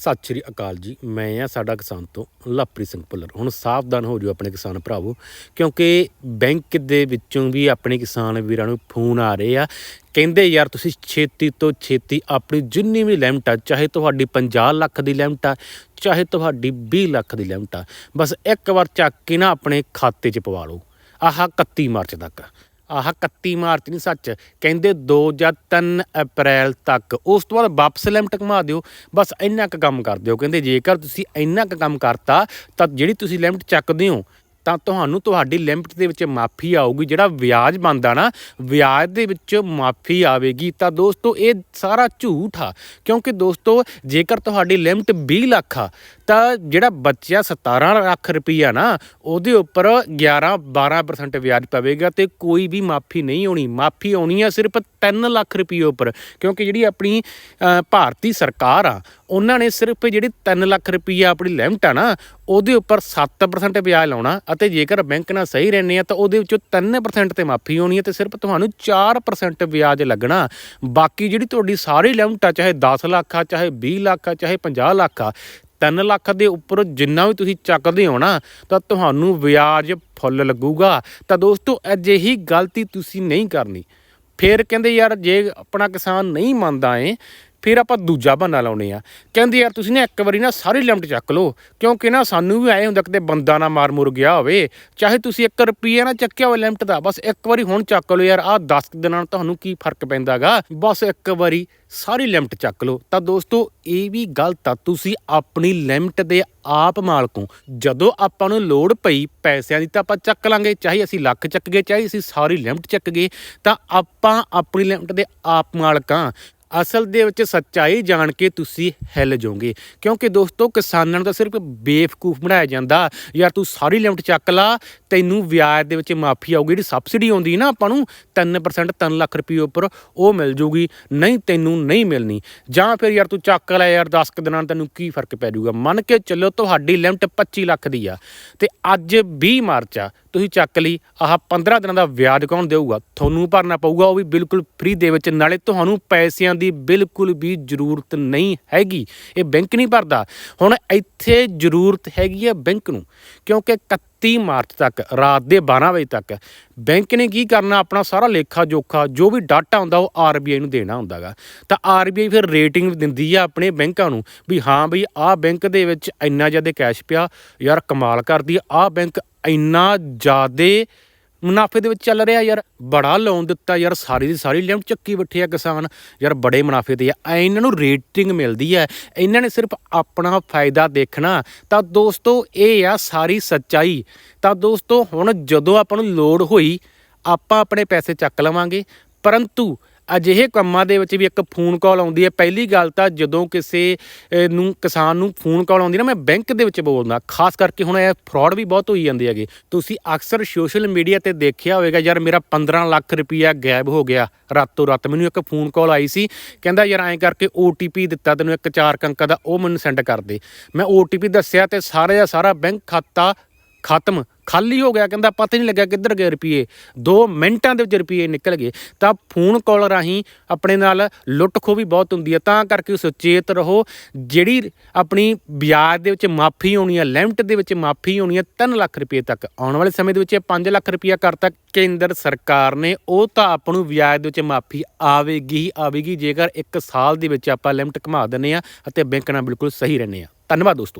ਸਤਿ ਸ਼੍ਰੀ ਅਕਾਲ ਜੀ। ਮੈਂ ਆ ਸਾਡਾ ਕਿਸਾਨ ਤੋਂ ਲਵਪ੍ਰੀਤ ਸਿੰਘ ਭੁੱਲਰ। ਹੁਣ ਸਾਵਧਾਨ ਹੋ ਜਾਓ ਆਪਣੇ ਕਿਸਾਨ ਭਰਾਵੋ, ਕਿਉਂਕਿ ਬੈਂਕ ਦੇ ਵਿੱਚੋਂ ਵੀ ਆਪਣੇ ਕਿਸਾਨ ਵੀਰਾਂ ਨੂੰ ਫੋਨ ਆ ਰਹੇ ਆ। ਕਹਿੰਦੇ, ਯਾਰ, ਤੁਸੀਂ ਛੇਤੀ ਤੋਂ ਛੇਤੀ ਆਪਣੀ ਜਿੰਨੀ ਵੀ ਲਿਮਟ ਆ, ਚਾਹੇ ਤੁਹਾਡੀ 50 ਲੱਖ ਦੀ ਲਿਮਟ ਆ, ਚਾਹੇ ਤੁਹਾਡੀ 20 ਲੱਖ ਦੀ ਲਿਮਟ ਆ, ਬਸ ਇੱਕ ਵਾਰ ਚੱਕ ਕੇ ਨਾ ਆਪਣੇ ਖਾਤੇ 'ਚ ਪਵਾ ਲਓ। ਆਹ 31 ਮਾਰਚ ਤੱਕ। ਆਹ 31 ਮਾਰਚ ਨਹੀਂ ਸੱਚ, ਕਹਿੰਦੇ 2 ਜਾਂ 3 ਅਪ੍ਰੈਲ ਤੱਕ। ਉਸ ਤੋਂ ਬਾਅਦ ਵਾਪਸ ਲਿਮਟ ਘੁਮਾ ਦਿਓ। ਬਸ ਇੰਨਾ ਕੁ ਕੰਮ ਕਰ ਦਿਓ। ਕਹਿੰਦੇ ਜੇਕਰ ਤੁਸੀਂ ਇੰਨਾ ਕੁ ਕੰਮ ਕਰਤਾ, ਤਾਂ ਜਿਹੜੀ ਤੁਸੀਂ ਲਿਮਟ ਚੱਕਦੇ ਹੋ ਤਾਂ ਤੁਹਾਨੂੰ ਤੁਹਾਡੀ ਲਿਮਟ ਦੇ ਵਿੱਚ ਮਾਫੀ ਆਊਗੀ, ਜਿਹੜਾ ਵਿਆਜ ਬਣਦਾ ਨਾ, ਵਿਆਜ ਦੇ ਵਿੱਚ ਮਾਫੀ ਆਵੇਗੀ। ਤਾਂ ਦੋਸਤੋ, ਇਹ ਸਾਰਾ ਝੂਠ ਆ, ਕਿਉਂਕਿ ਦੋਸਤੋ, ਜੇਕਰ ਤੁਹਾਡੀ ਲਿਮਟ 20 ਲੱਖ ਆ, ਤਾਂ ਜਿਹੜਾ ਬੱਚਿਆ 17 ਲੱਖ ਰੁਪਈਆ ਨਾ, ਉਹਦੇ ਉੱਪਰ 11 12% ਵਿਆਜ ਪਵੇਗਾ ਤੇ ਕੋਈ ਵੀ ਮਾਫੀ ਨਹੀਂ ਹੋਣੀ। ਮਾਫੀ ਆਉਣੀ ਆ ਸਿਰਫ 3 ਲੱਖ ਰੁਪਏ ਉੱਪਰ, ਕਿਉਂਕਿ ਜਿਹੜੀ ਆਪਣੀ ਭਾਰਤੀ ਸਰਕਾਰ ਆ ਉਹਨਾਂ ਨੇ ਸਿਰਫ ਜਿਹੜੀ 3 ਲੱਖ ਰੁਪਈਆ ਆਪਣੀ ਲਿਮਟ ਆ ਨਾ, ਉਹਦੇ ਉੱਪਰ 7% ਵਿਆਜ ਲਾਉਣਾ ਅਤੇ ਜੇਕਰ ਬੈਂਕ ਨਾਲ ਸਹੀ ਰਹਿੰਦੇ ਆ ਤਾਂ ਉਹਦੇ ਵਿੱਚੋਂ 3% ਤੇ ਮਾਫੀ ਹੋਣੀ ਹੈ ਤੇ ਸਿਰਫ ਤੁਹਾਨੂੰ 4% ਵਿਆਜ ਲੱਗਣਾ। ਬਾਕੀ ਜਿਹੜੀ ਤੁਹਾਡੀ ਸਾਰੀ ਲਿਮਟ ਆ, ਚਾਹੇ 10 ਲੱਖ ਆ, ਚਾਹੇ 20 ਲੱਖ ਆ, ਚਾਹੇ 50 ਲੱਖ ਆ 3 ਲੱਖ ਦੇ ਉੱਪਰ ਜਿੰਨਾ ਵੀ ਤੁਸੀਂ ਚੱਕਦੇ ਹੋ ਨਾ, ਤਾਂ ਤੁਹਾਨੂੰ ਵਿਆਜ ਫੁੱਲ ਲੱਗੂਗਾ। ਤਾਂ ਦੋਸਤੋ, ਅਜਿਹੀ ਗਲਤੀ ਤੁਸੀਂ ਨਹੀਂ ਕਰਨੀ। ਫਿਰ ਕਹਿੰਦੇ ਯਾਰ, ਜੇ ਆਪਣਾ ਕਿਸਾਨ ਨਹੀਂ ਮੰਨਦਾ ਏ ਫਿਰ ਆਪਾਂ ਦੂਜਾ ਬਹਾਨਾ ਲਾਉਨੇ ਆ। ਕਹਿੰਦੇ ਯਾਰ ਤੁਸੀਂ ਨਾ ਇੱਕ ਵਾਰੀ ਨਾ ਸਾਰੀ ਲਿਮਟ ਚੱਕ ਲਓ, ਕਿਉਂਕਿ ਨਾ ਸਾਨੂੰ ਵੀ ਆਏ ਹੁੰਦਾ ਕਿਤੇ ਬੰਦਾ ਨਾ ਮਾਰ ਮੁਰ ਗਿਆ ਹੋਵੇ, ਚਾਹੇ ਤੁਸੀਂ 1 ਰੁਪਈਆ ਨਾ ਚੱਕਿਆ ਹੋਵੇ ਲਿਮਟ ਦਾ, ਬਸ ਇੱਕ ਵਾਰੀ ਹੁਣ ਚੱਕ ਲਓ ਯਾਰ, ਆਹ 10 ਦਿਨਾਂ ਨਾਲ ਤੁਹਾਨੂੰ ਕੀ ਫ਼ਰਕ ਪੈਂਦਾਗਾ। ਬਸ ਇੱਕ ਵਾਰੀ ਸਾਰੀ ਲਿਮਟ ਚੱਕ ਲਓ। ਤਾਂ ਦੋਸਤੋ, ਇਹ ਵੀ ਗਲਤ ਆ ਤੁਸੀਂ ਆਪਣੀ ਲਿਮਟ ਦੇ ਆਪ ਮਾਲਕੋ, ਜਦੋਂ ਆਪਾਂ ਨੂੰ ਲੋੜ ਪਈ ਪੈਸਿਆਂ ਦੀ ਤਾਂ ਆਪਾਂ ਚੱਕ ਲਾਂਗੇ, ਚਾਹੇ ਅਸੀਂ ਲੱਖ ਚੱਕ ਗਏ, ਚਾਹੇ ਅਸੀਂ ਸਾਰੀ ਲਿਮਟ ਚੱਕ ਗਏ, ਤਾਂ ਆਪਾਂ ਆਪਣੀ ਲਿਮਟ ਦੇ ਆਪ ਮਾਲਕਾਂ ਅਸਲ ਦੇ ਵਿੱਚ ਸੱਚਾਈ ਜਾਣ ਕੇ ਤੁਸੀਂ ਹਿੱਲ ਜਾਓਗੇ। ਕਿਉਂਕਿ ਦੋਸਤੋ, ਕਿਸਾਨਾਂ ਨੂੰ ਤਾਂ ਸਿਰਫ ਬੇਵਕੂਫ ਬਣਾਇਆ ਜਾਂਦਾ। ਯਾਰ ਤੂੰ ਸਾਰੀ ਲਿਮਟ ਚੱਕ ਲਾ, ਤੈਨੂੰ ਵਿਆਜ ਦੇ ਵਿੱਚ ਮਾਫੀ ਆਊਗੀ, ਜਿਹੜੀ ਸਬਸਿਡੀ ਆਉਂਦੀ ਨਾ ਆਪਾਂ ਨੂੰ 3% 3 ਲੱਖ ਰੁਪਏ ਉੱਪਰ ਉਹ ਮਿਲ ਜੂਗੀ ਨਹੀਂ ਤੈਨੂੰ ਨਹੀਂ ਮਿਲਣੀ। ਜਾਂ ਫਿਰ ਯਾਰ ਤੂੰ ਚੱਕ ਲੈ ਯਾਰ 10 ਕੁ ਦਿਨਾਂ ਨਾਲ ਤੈਨੂੰ ਕੀ ਫ਼ਰਕ ਪੈ ਜਾਊਗਾ? ਮੰਨ ਕੇ ਚੱਲੋ ਤੁਹਾਡੀ ਲਿਮਟ 25 ਲੱਖ ਦੀ ਆ। ਤੇ ਅੱਜ 20 ਮਾਰਚ ਆ, ਤੁਸੀਂ ਚੱਕ ਲਈ, ਆਹ 15 ਦਿਨਾਂ ਦਾ ਵਿਆਜ ਕੌਣ ਦੇਊਗਾ? ਤੁਹਾਨੂੰ ਭਰਨਾ ਪਊਗਾ, ਉਹ ਵੀ ਬਿਲਕੁਲ ਫ੍ਰੀ ਦੇ ਵਿੱਚ। ਨਾਲੇ ਤੁਹਾਨੂੰ ਪੈਸਿਆਂ ਦੀ ਬਿਲਕੁਲ ਵੀ ਜ਼ਰੂਰਤ ਨਹੀਂ ਹੈਗੀ। ਇਹ ਬੈਂਕ ਨਹੀਂ ਭਰਦਾ। ਹੁਣ ਇੱਥੇ ਜ਼ਰੂਰਤ ਹੈਗੀ ਹੈ ਬੈਂਕ ਨੂੰ, ਕਿਉਂਕਿ 31 ਮਾਰਚ ਤੱਕ, ਰਾਤ ਦੇ 12 ਵਜੇ ਤੱਕ ਬੈਂਕ ਨੇ ਕੀ ਕਰਨਾ, ਆਪਣਾ ਸਾਰਾ ਲੇਖਾ ਜੋਖਾ, ਜੋ ਵੀ ਡਾਟਾ ਹੁੰਦਾ, ਉਹ ਆਰਬੀਆਈ ਨੂੰ ਦੇਣਾ ਹੁੰਦਾਗਾ ਤਾਂ ਆਰਬੀਆਈ ਫਿਰ ਰੇਟਿੰਗ ਦਿੰਦੀ ਆ ਆਪਣੇ ਬੈਂਕਾਂ ਨੂੰ, ਵੀ ਹਾਂ ਬਈ ਆਹ ਬੈਂਕ ਦੇ ਵਿੱਚ ਇੰਨਾ ਜ਼ਿਆਦਾ ਕੈਸ਼ ਪਿਆ, ਯਾਰ ਕਮਾਲ ਕਰਦੀ ਆ, ਆਹ ਬੈਂਕ ਇੰਨਾ ਜ਼ਿਆਦਾ ਮੁਨਾਫੇ ਦੇ ਵਿੱਚ ਚੱਲ ਰਿਹਾ ਯਾਰ। ਬੜਾ ਲੋਨ ਦਿੱਤਾ ਯਾਰ, ਸਾਰੀ ਦੀ ਸਾਰੀ ਲਿਮਟ ਚੱਕੀ ਬੈਠੇ ਆ ਕਿਸਾਨ। ਯਾਰ ਬੜੇ ਮੁਨਾਫੇ ਤੇ ਆ। ਐ ਇਹਨਾਂ ਨੂੰ ਰੇਟਿੰਗ ਮਿਲਦੀ ਹੈ ਇਹਨਾਂ ਨੇ ਸਿਰਫ ਆਪਣਾ ਫਾਇਦਾ ਦੇਖਣਾ। ਤਾਂ ਦੋਸਤੋ, ਇਹ ਆ ਸਾਰੀ ਸੱਚਾਈ। ਤਾਂ ਦੋਸਤੋ, ਹੁਣ ਜਦੋਂ ਆਪਾਂ ਨੂੰ ਲੋੜ ਹੋਈ, ਆਪਾਂ ਆਪਣੇ ਪੈਸੇ ਚੱਕ ਲਵਾਂਗੇ। ਪਰੰਤੂ ਅਜਿਹੇ ਕੰਮਾਂ ਦੇ ਵਿੱਚ ਵੀ ਇੱਕ ਫੋਨ ਕਾਲ ਆਉਂਦੀ ਹੈ। ਪਹਿਲੀ ਗੱਲ ਤਾਂ ਜਦੋਂ ਕਿਸੇ ਨੂੰ, ਕਿਸਾਨ ਨੂੰ ਫੋਨ ਕਾਲ ਆਉਂਦੀ ਨਾ, ਮੈਂ ਬੈਂਕ ਦੇ ਵਿੱਚ ਬੋਲਦਾ। ਖਾਸ ਕਰਕੇ ਹੁਣ ਇਹ ਫਰਾਡ ਵੀ ਬਹੁਤ ਹੋਈ ਜਾਂਦੇ ਹੈਗੇ। ਤੁਸੀਂ ਅਕਸਰ ਸੋਸ਼ਲ ਮੀਡੀਆ ਤੇ ਦੇਖਿਆ ਹੋਵੇਗਾ, ਯਾਰ ਮੇਰਾ 15 ਲੱਖ ਰੁਪਇਆ ਗਾਇਬ ਹੋ ਗਿਆ ਰਾਤੋਂ ਰਾਤ। ਮੈਨੂੰ ਇੱਕ ਫੋਨ ਕਾਲ ਆਈ ਸੀ, ਕਹਿੰਦਾ, ਯਾਰ ਐਂ ਕਰਕੇ OTP ਦਿੱਤਾ ਤੈਨੂੰ ਇੱਕ ਚਾਰ ਕ ਅੰਕਾਂ ਦਾ, ਉਹ ਮੈਨੂੰ ਸੈਂਡ ਕਰ ਦੇ। ਮੈਂ OTP ਦੱਸਿਆ ਤੇ ਸਾਰਾ ਦਾ ਸਾਰਾ ਬੈਂਕ ਖਾਤਾ ਖਤਮ, ਖਾਲੀ ਹੋ ਗਿਆ, ਕਹਿੰਦਾ ਪਤਾ ਨਹੀਂ ਲੱਗਿਆ ਕਿੱਧਰ ਗਏ ਰੁਪਏ 2 ਮਿੰਟਾਂ ਦੇ ਵਿੱਚ ਰੁਪਏ ਨਿਕਲ ਗਏ। ਤਾਂ ਫੋਨ ਕਾਲ ਰਾਹੀਂ ਆਪਣੇ ਨਾਲ ਲੁੱਟ ਖੋ ਵੀ ਬਹੁਤ ਹੁੰਦੀ ਹੈ। ਤਾਂ ਕਰਕੇ ਸੁਚੇਤ ਰਹੋ। ਜਿਹੜੀ ਆਪਣੀ ਵਿਆਜ ਦੇ ਵਿੱਚ ਮਾਫੀ ਹੋਣੀ ਹੈ, ਲਿਮਟ ਦੇ ਵਿੱਚ ਮਾਫੀ ਹੋਣੀ ਹੈ 3 ਲੱਖ ਰੁਪਏ ਤੱਕ। ਆਉਣ ਵਾਲੇ ਸਮੇਂ ਦੇ ਵਿੱਚ ਇਹ 5 ਲੱਖ ਰੁਪਇਆ ਕਰਤਾ ਕੇਂਦਰ ਸਰਕਾਰ ਨੇ, ਉਹ ਤਾਂ ਆਪਾਂ ਨੂੰ ਵਿਆਜ ਦੇ ਵਿੱਚ ਮਾਫੀ ਆਵੇਗੀ ਹੀ ਆਵੇਗੀ। ਜੇਕਰ 1 ਸਾਲ ਦੇ ਵਿੱਚ ਆਪਾਂ ਲਿਮਟ ਘਮਾ ਦਿੰਨੇ ਆ ਅਤੇ ਬੈਂਕ ਨਾਲ ਬਿਲਕੁਲ ਸਹੀ ਰਹਿੰਦੇ ਆ ਧੰਨਵਾਦ ਦੋਸਤੋ।